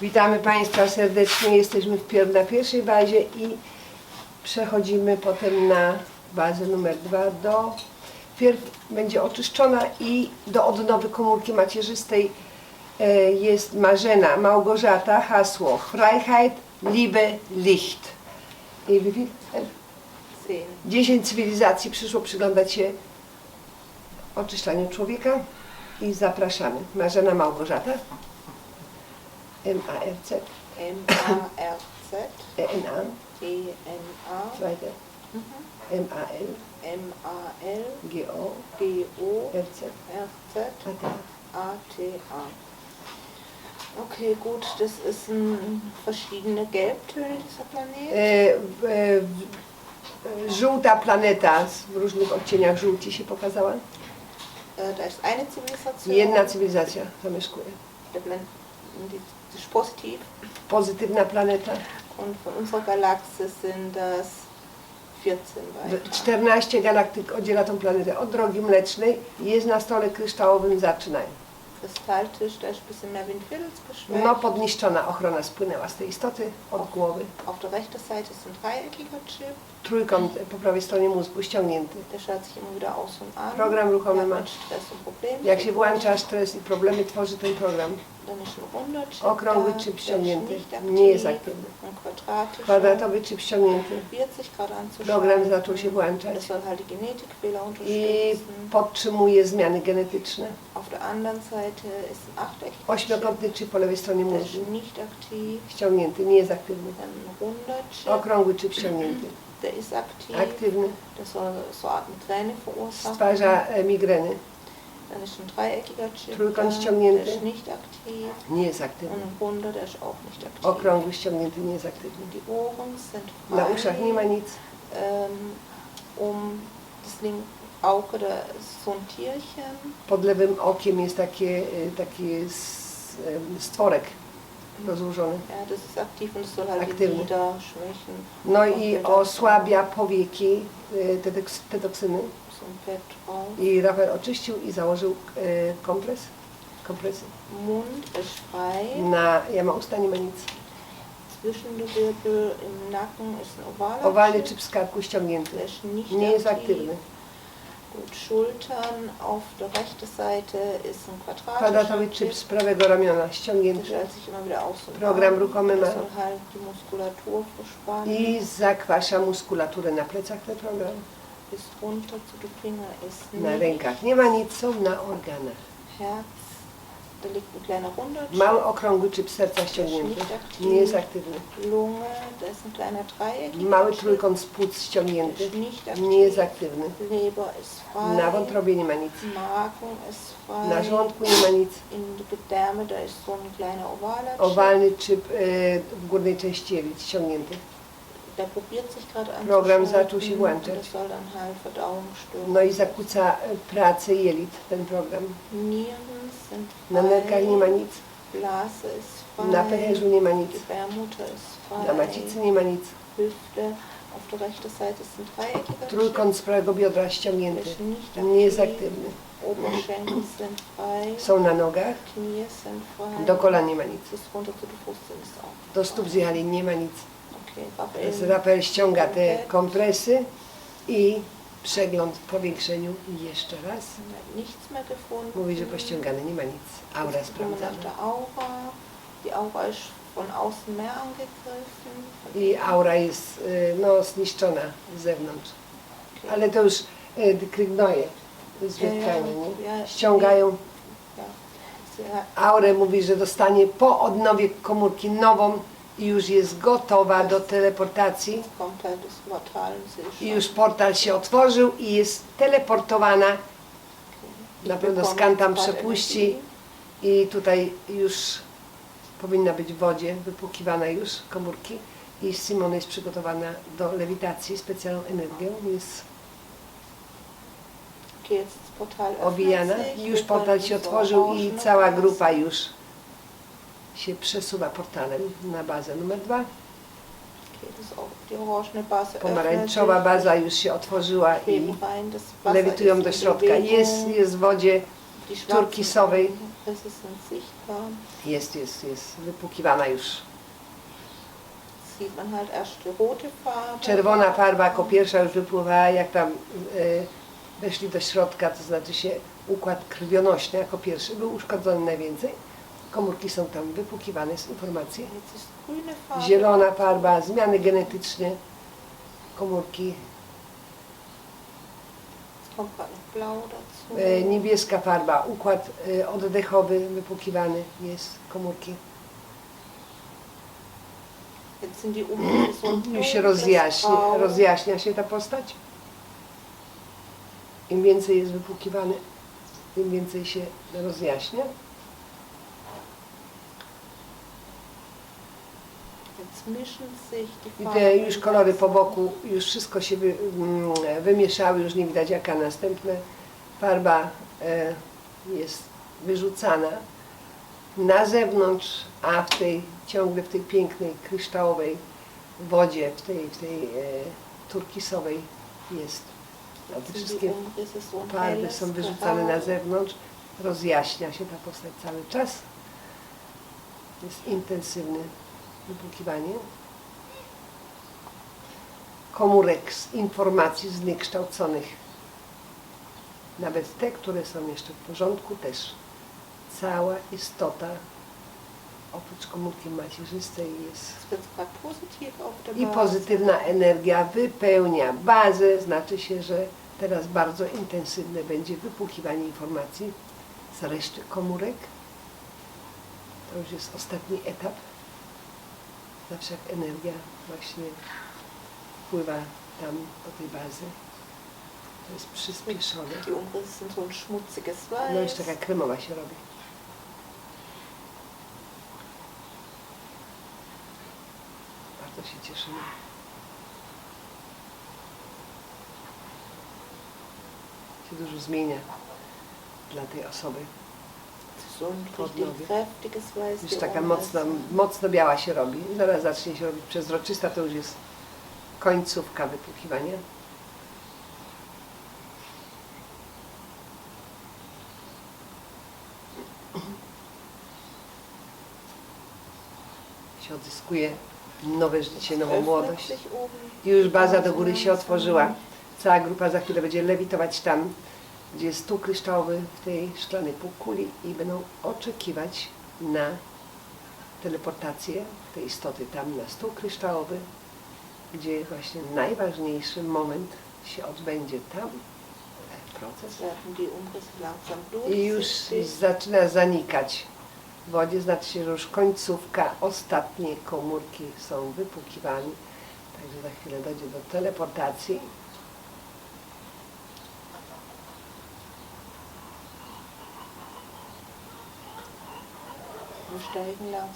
Witamy Państwa serdecznie. Jesteśmy wpierw na pierwszej bazie i przechodzimy potem na bazę numer dwa do wpierw będzie oczyszczona i do odnowy komórki macierzystej e, jest Marzena, Małgorzata, hasło Freiheit, Liebe, Licht. I wie viel? Zehn. 10 cywilizacji przyszło przyglądać się oczyszczaniu człowieka i zapraszamy. Marzena Małgorzata, M-A-R-C, M-A-R-Z, E-N-A, E-N-A, zweite, mhm. M-A-L, M-A-L, G-O, G-O, R-Z, R-Z, A-T. A-T-A. Okay, gut, das ist ein verschiedene Gelbtöne, dieser Planet. E, w- e, Żółta planeta w różnych odcieniach żółci się pokazała. Äh, da ist eine Zivilisation. Jedna cywilizacja zamieszkuje. Die ist positiv. Pozytywna planeta. Und von unserer Galaxie sind das 14 weiter. 14 galaktyk oddziela tą planetę od drogi mlecznej i jest na stole kryształowym zaczynań. Kristalltisch, da ist ein bisschen mehr. No podniszczona ochrona spłynęła z tej istoty od głowy. Auf der rechten Seite ist ein dreieckiger Chip. Trójkąt po prawej stronie mózgu ściągnięty. Der schaut sich immer wieder aus und an. Program ruchomy ma. Jak się włącza stres i problemy, tworzy ten program. Okrągły ist nicht Nie jest aktywny. Kwadratowy sich gerade Program zaczął się włączać i podtrzymuje zmiany genetyczne. Ośmiokątny chip po lewej stronie mózgu. Ściągnięty, nie jest aktywny. Okrągły ist aktiv. Aktywny. Stwarza e, migreny. Dann ist ein dreieckiger Chip. Trójkąt da, ściągnięty. Der ist nicht aktiv. Nie jest Und aktywny. ein runder, der ist auch nicht aktiv. Okrągły ściągnięty, nie jest aktywny. Die Ohren sind. Na uszach nie ma nic. Ähm, um das linke Auge, da ist so ein Tierchen. Pod lewym okiem jest takie, e, taki s- e, stworek rozłożony. Ja, das ist aktiv und das soll halt die. Lider schwächen. No i osłabia powieki, e, te, toks- te toksyny. So ein Bett drauf. I Rafael oczyścił i założył e, kompres. Kompresy. Mund ist frei. Na jama usta nie ma nic. Zwischen der Wirbel im Nacken ist ein ovaler Owalny Chip. z karku ściągnięty. Der ist nicht Nie jest aktywny. Gut, Schultern auf der rechten Seite ist ein quadratischer Kwadratowy czyp z prawego ramiona ściągnięty. stellt sich immer wieder aus und Program ruchomy ma. Der soll halt die Muskulatur verspannen. I zakwasza muskulaturę na plecach ten program. Bis runter zu den Finger ist Na rękach nie ma nic, są na organach. Herz, da liegt ein kleiner runder Mały okrągły czyp serca ściągnięty. Nie jest aktywny. Lunge, da ist ein kleiner Dreieck. Mały trójkąt z płuc ściągnięty. Nie jest aktywny. Leber ist frei. Na wątrobie nie ma nic. Magen ist frei. Na żołądku nie ma nic. In Gedärme, da ist so ein kleiner. Owalny czyp e, w górnej części jelit ściągnięty. Der probiert sich gerade. Program zaczął się włączać. No i zakłóca e, pracę jelit ten program. Na nerkach nie ma nic. Na pęcherzu nie ma nic. Na macicy nie ma nic. Trójkąt z prawego biodra ściągnięty. Nie jest aktywny. Są na nogach. Do kolan nie ma nic. Do stóp zjechali nie ma nic. Rafael ściąga te kompresy i przegląd w powiększeniu jeszcze raz. hat nichts mehr gefunden. Mówi, że pościągane nie ma nic. Aura Jetzt gucken wir nach sprawdzana. der Aura. Die Aura ist von außen mehr angegriffen. Von I aura jest y, no, zniszczona z zewnątrz. Ale to już y, krygnoje z wietkami, nie? Ściągają aurę, mówi, że dostanie po odnowie komórki nową i już jest gotowa do teleportacji. I już portal się otworzył i jest teleportowana. Na pewno skan tam przepuści i tutaj już powinna być w wodzie wypłukiwana już komórki. I Simona jest przygotowana do lewitacji specjalną energią. Jest obijana. Już portal się otworzył i cała grupa już się przesuwa portalem na bazę numer dwa. Pomarańczowa baza już się otworzyła i lewitują do środka. Jest, jest w wodzie turkisowej. Jest, jest, jest wypłukiwana już. Czerwona farba jako pierwsza już wypływała, jak tam y, weszli do środka, to znaczy się układ krwionośny jako pierwszy był uszkodzony najwięcej. Komórki są tam wypłukiwane z informacji. Zielona farba, zmiany genetyczne, komórki, e, niebieska farba, układ e, oddechowy wypłukiwany jest, komórki. Już się dunkles rozjaśnia, się ta postać. Im więcej jest wypłukiwane, tym więcej się rozjaśnia. Jetzt mischen sich die I te już kolory po boku, już wszystko się wy, mm, wymieszały, już nie widać jaka następna farba e, jest wyrzucana na zewnątrz, a w tej ciągle w tej pięknej kryształowej wodzie, w tej, w tej e, turkisowej jest. A te wszystkie farby są wyrzucane na zewnątrz, rozjaśnia się ta postać cały czas. Jest intensywne wypłukiwanie. Komórek z informacji zniekształconych, nawet te, które są jeszcze w porządku, też cała istota oprócz komórki macierzystej jest i pozytywna energia wypełnia bazę, znaczy się, że teraz bardzo intensywne będzie wypłukiwanie informacji z reszty komórek. To już jest ostatni etap. Zawsze jak energia właśnie wpływa tam do tej bazy, to jest przyspieszone. Die Umrisse sind so ein schmutziges Weiß. No już taka kremowa się robi. Bardzo się cieszymy. Się dużo zmienia dla tej osoby. Weiß. Już taka mocno, mocno biała się robi. Zaraz zacznie się robić przezroczysta, to już jest końcówka wypłukiwania. Się odzyskuje nowe życie, nową młodość. I już baza do góry się otworzyła. Cała grupa za chwilę będzie lewitować tam, gdzie jest stół kryształowy w tej szklanej półkuli i będą oczekiwać na teleportację tej istoty tam na stół kryształowy, gdzie właśnie najważniejszy moment się odbędzie tam, proces. I już zaczyna zanikać w wodzie, znaczy się, że już końcówka, ostatnie komórki są wypłukiwane. Także za chwilę dojdzie do teleportacji.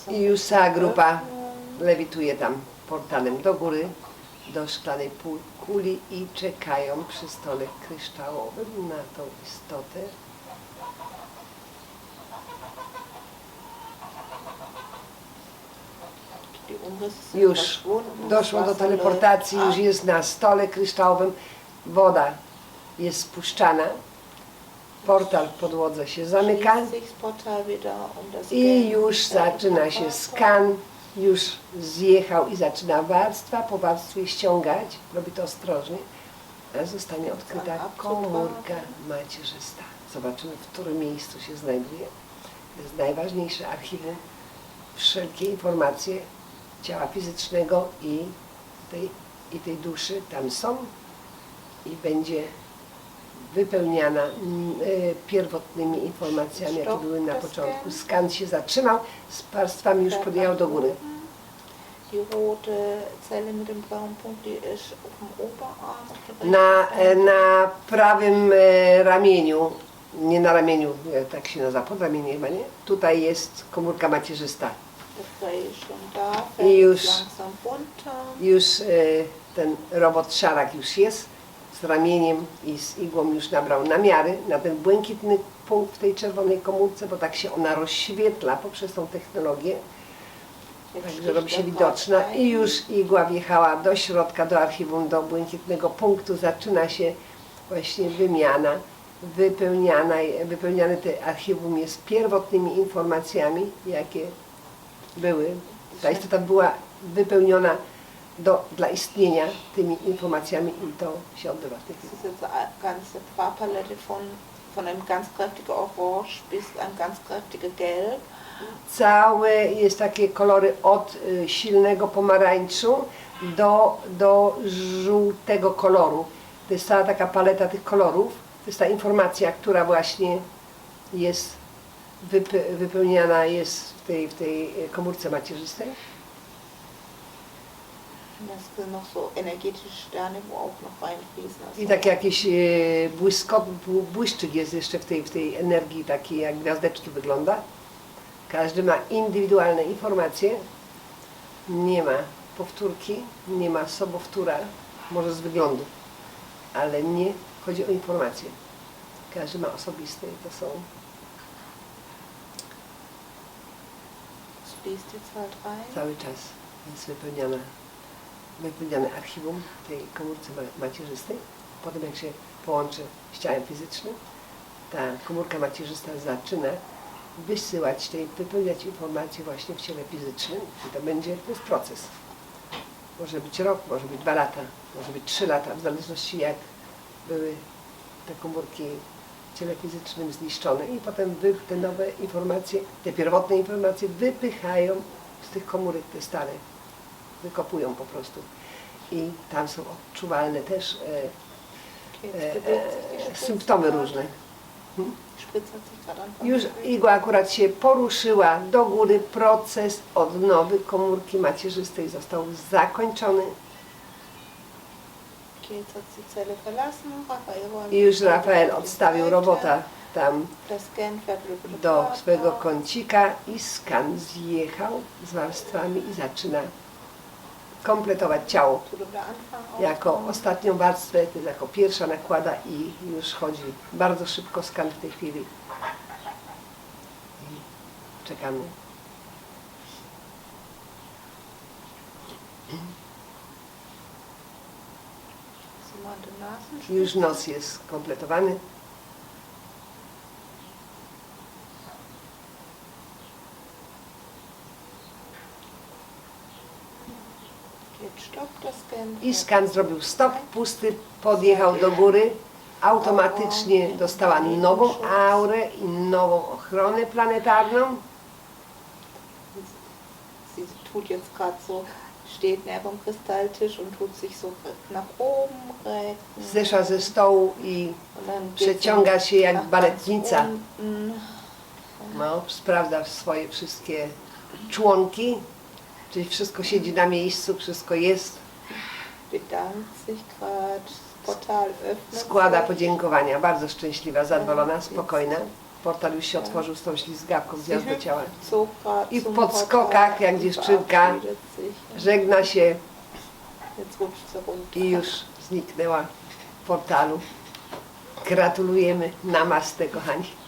I już cała grupa lewituje tam portalem do góry, do szklanej półkuli i czekają przy stole kryształowym na tą istotę. Już doszło do teleportacji, już jest na stole kryształowym, woda jest spuszczana, portal w podłodze się zamyka. I już ist zaczyna się skan, już zjechał i zaczyna warstwa po warstwie ściągać, robi to ostrożnie, a zostanie odkryta komórka macierzysta. Zobaczymy, w którym miejscu się znajduje. To jest najważniejsze archiwum. Wszelkie informacje ciała fizycznego i tej, i tej duszy tam są i będzie wypełniana mm, e, pierwotnymi informacjami, jakie były na początku. Skan się zatrzymał, z warstwami już podjechał do góry. Oberarm. Auf der Na, rechten e, na prawym e, ramieniu, nie na ramieniu, tak się nazywa, pod ramieniem chyba, nie? Tutaj jest komórka macierzysta. I już-. Już ten robot szarak już jest, z ramieniem i z igłą już nabrał namiary na ten błękitny punkt w tej czerwonej komórce, bo tak się ona rozświetla poprzez tą technologię. Także robi się widoczna i już igła wjechała do środka, do archiwum, do błękitnego punktu. Zaczyna się właśnie wymiana wypełniana, wypełniane te archiwum jest pierwotnymi informacjami, jakie były. Ta istota była wypełniona do, dla istnienia tymi informacjami i to się odbywa w tej chwili. Das ist jetzt eine ganze Farbpalette von, von einem ganz kräftigen Orange bis ein ganz kräftiges Gelb. Całe jest takie kolory od y, silnego pomarańczu do, do żółtego koloru. To jest cała taka paleta tych kolorów. To jest ta informacja, która właśnie jest wype- wypełniana jest w tej, w tej komórce macierzystej. Das sind noch so energetische Sterne, wo auch noch reinfließen. I tak jakiś bł- błyszczyk jest jeszcze w tej, w tej energii, takiej jak gwiazdeczki wygląda. Każdy ma indywidualne informacje. Nie ma powtórki, nie ma sobowtóra, może z wyglądu, ale nie chodzi o informacje. Każdy ma osobiste i to są es fließt jetzt halt rein. cały czas jest wypełniane, wypełniane archiwum tej komórce ma- macierzystej. Potem jak się połączy z ciałem fizycznym, ta komórka macierzysta zaczyna wysyłać, tej, wypełniać informacje właśnie w ciele fizycznym i to będzie, to jest proces. Może być rok, może być dwa lata, może być trzy lata, w zależności jak były te komórki w ciele fizycznym zniszczone i potem te nowe informacje, te pierwotne informacje wypychają z tych komórek te stare, wykopują po prostu. I tam są odczuwalne też e, e, e, symptomy różne. Gerade anfangen Już igła akurat się poruszyła do góry, proces odnowy komórki macierzystej został zakończony. I już Rafael odstawił robota tam do swojego kącika i skan zjechał z warstwami i zaczyna kompletować ciało. Jako ostatnią warstwę, to jest jako pierwsza nakłada i już chodzi bardzo szybko skan w tej chwili. I czekamy. Już nos jest kompletowany. Jetzt stoppt der Scan. I skan zrobił stop, pusty, podjechał do góry. Automatycznie dostała nową aurę i nową ochronę planetarną. Sie tut jetzt gerade so, steht neben dem Kristalltisch und tut sich so nach oben recken. Zeszła ze stołu i przeciąga się jak baletnica. no, sprawdza swoje wszystkie członki, czyli wszystko siedzi na miejscu, wszystko jest. Bedankt sich gerade, das Portal öffnet Składa sich. podziękowania, bardzo szczęśliwa, zadowolona, spokojna. Portal już się otworzył z tą ślizgawką zjazd do ciała. I w podskokach, jak dziewczynka. Żegna się i już zniknęła w portalu. Gratulujemy. Namaste, kochani.